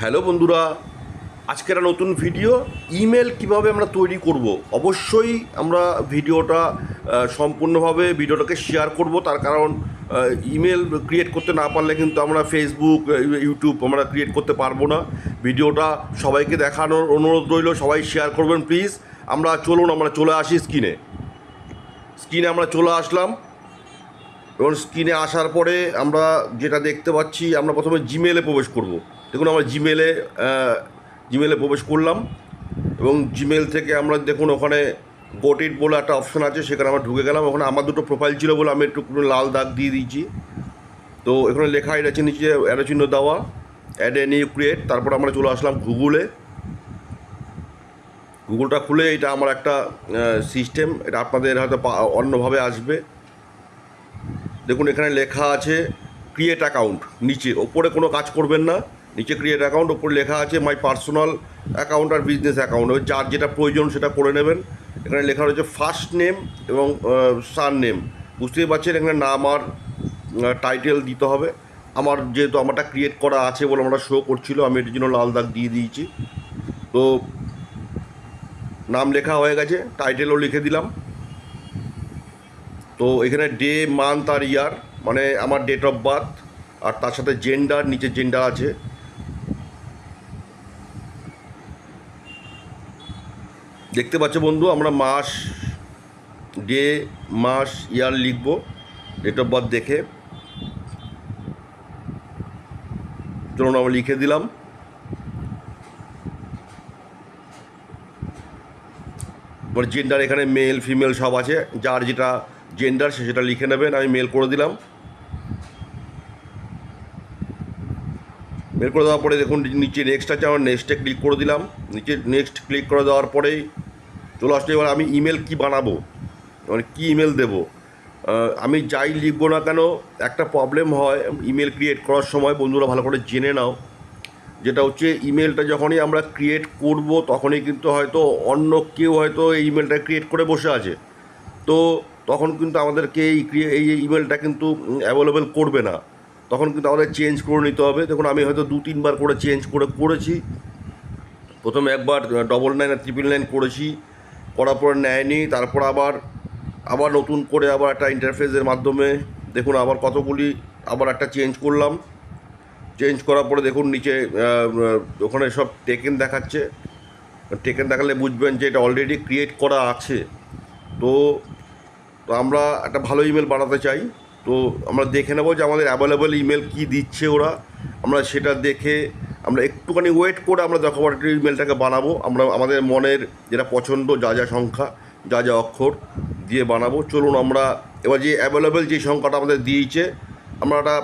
Hello বন্ধুরা, আজকের একটা নতুন ভিডিও। ইমেল কীভাবে আমরা তৈরি করব? অবশ্যই আমরা ভিডিওটা সম্পূর্ণভাবে ভিডিওটাকে শেয়ার করব। তার কারণ ইমেল ক্রিয়েট করতে না পারলে কিন্তু আমরা ফেসবুক ইউটিউব আমরা ক্রিয়েট করতে পারব না। ভিডিওটা সবাইকে দেখানোর অনুরোধ রইল, সবাই শেয়ার করবেন প্লিজ আমরা চলুন, আমরা চলে আসি স্ক্রিনে স্ক্রিনে আমরা চলে আসলাম। এবং স্ক্রিনে আসার পরে আমরা যেটা দেখতে পাচ্ছি, আমরা প্রথমে জিমেলে প্রবেশ করব। দেখুন, আমরা জিমেলে জিমেলে প্রবেশ করলাম এবং জিমেল থেকে আমরা দেখুন, ওখানে গোটিট বলে একটা অপশন আছে, সেখানে আমরা ঢুকে গেলাম। ওখানে আমার দুটো প্রোফাইল ছিল বলে আমি একটু লাল দাগ দিয়ে দিয়েছি। তো এখানে লেখা আছে নিচে অ্যারো চিহ্ন দেওয়া অ্যাড এ নিউ ক্রিয়েট তারপর আমরা চলে আসলাম গুগলে গুগলটা খুলে এটা আমার একটা সিস্টেম এটা আপনাদের হয়তো অন্যভাবে আসবে। দেখুন, এখানে লেখা আছে ক্রিয়েট অ্যাকাউন্ট নিচে, ওপরে কোনো কাজ করবেন না। নিচে ক্রিয়েট অ্যাকাউন্ট ওপরে লেখা আছে মাই পার্সোনাল অ্যাকাউন্ট আর বিজনেস অ্যাকাউন্ট যার যেটা প্রয়োজন সেটা করে নেবেন। এখানে লেখা রয়েছে ফার্স্ট নেম এবং সার নেম বুঝতেই পারছেন, এখানে নাম আর টাইটেল দিতে হবে। আমার যেহেতু আমারটা ক্রিয়েট করা আছে বলে আমরা শো করছিল, আমি এটির জন্য লাল দাগ দিয়ে দিয়েছি। তো, নাম লেখা হয়ে গেছে টাইটেলও লিখে দিলাম। তো এখানে ডে মান্থ আর ইয়ার মানে আমার ডেট অফ বার্থ আর তার সাথে জেন্ডার নিচে জেন্ডার আছে। দেখতে পাচ্ছ বন্ধু, আমরা মাস, ডে, মাস ইয়ার লিখব ডেট অফ বার্থ দেখে। চলুন আমরা লিখে দিলাম। জেন্ডার এখানে মেল ফিমেল সব আছে, যার যেটা জেন্ডার সে সেটা লিখে নেবেন, আমি মেল করে দিলাম। মেল করে দেওয়ার পরে দেখুন, নিচে নেক্সট আছে, আমার নেক্সটে ক্লিক করে দিলাম। নিচে নেক্সট ক্লিক করে দেওয়ার পরেই চলে আসলে, এবার আমি ইমেল কি বানাবো? মানে কি ইমেল দেবো? আমি যাই লিখব না কেন, একটা প্রবলেম হয় ইমেল ক্রিয়েট করার সময়, বন্ধুরা ভালো করে জেনে নাও। যেটা হচ্ছে ইমেলটা যখনই আমরা ক্রিয়েট করব, তখনই কিন্তু হয়তো অন্য কেউ হয়তো এই ইমেলটা ক্রিয়েট করে বসে আছে। তো তখন কিন্তু আমাদেরকে এই এই ইমেলটা কিন্তু অ্যাভেলেবেল করবে না। তখন কিন্তু আমাদের চেঞ্জ করে নিতে হবে। দেখুন, আমি হয়তো দু, তিনবার করে চেঞ্জ করে করেছি। প্রথমে একবার ডবল নাইন আর ট্রিপল নাইন করেছি। করার পর নেয়নি। তারপর আবার আবার নতুন করে আবার একটা ইন্টারফেসের মাধ্যমে, দেখুন, আবার কতগুলি, আবার একটা চেঞ্জ করলাম। চেঞ্জ করার পরে দেখুন, নিচে ওখানে সব টেকেন দেখাচ্ছে। টেকেন দেখালে বুঝবেন যে এটা অলরেডি ক্রিয়েট করা আছে। তো তো আমরা একটা ভালো ইমেল বানাতে চাই। তো আমরা দেখে নেব যে আমাদের অ্যাভেলেবেল ইমেল কী দিচ্ছে ওরা। আমরা সেটা দেখে আমরা একটুখানি ওয়েট করে আমরা যখন ইমেলটাকে বানাবো। আমরা আমাদের মনের যেটা পছন্দ, যা যা সংখ্যা, যা যা অক্ষর দিয়ে বানাবো। চলুন আমরা এবার যে অ্যাভেলেবেল যে সংখ্যাটা আমাদের দিয়েছে, আমরা একটা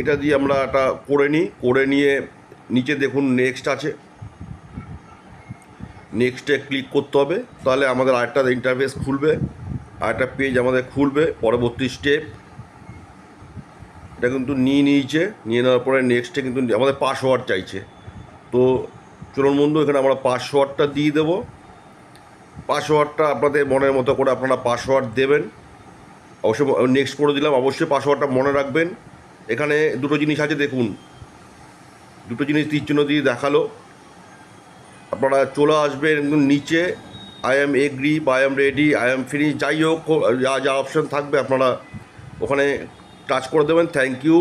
এটা দিয়ে আমরা একটা করে নিই। করে নিয়ে নিচে দেখুন নেক্সট আছে। নেক্সটে ক্লিক করতে হবে। তাহলে আমাদের আরেকটা ইন্টারফেস খুলবে। আরেকটা পেজ আমাদের খুলবে, পরবর্তী স্টেপ এটা কিন্তু নিয়ে নিয়েছে, নিয়ে নেওয়ার পরে নেক্সটে কিন্তু আমাদের পাসওয়ার্ড চাইছে। তো চলুন বন্ধু, এখানে আমরা পাসওয়ার্ডটা দিয়ে দেবো। পাসওয়ার্ডটা আপনাদের মনের মতো করে আপনারা পাসওয়ার্ড দেবেন। অবশ্যই নেক্সট করে দিলাম, অবশ্যই পাসওয়ার্ডটা মনে রাখবেন। এখানে দুটো জিনিস আছে, দেখুন। দুটো জিনিস তীর চিহ্ন দিয়ে দেখাল। আপনারা চলে আসবেন নিচে। আই এম এগ্রি বা I am ready I am finish যাই হোক, যা যা অপশান থাকবে আপনারা ওখানে টাচ করে দেবেন। Thank you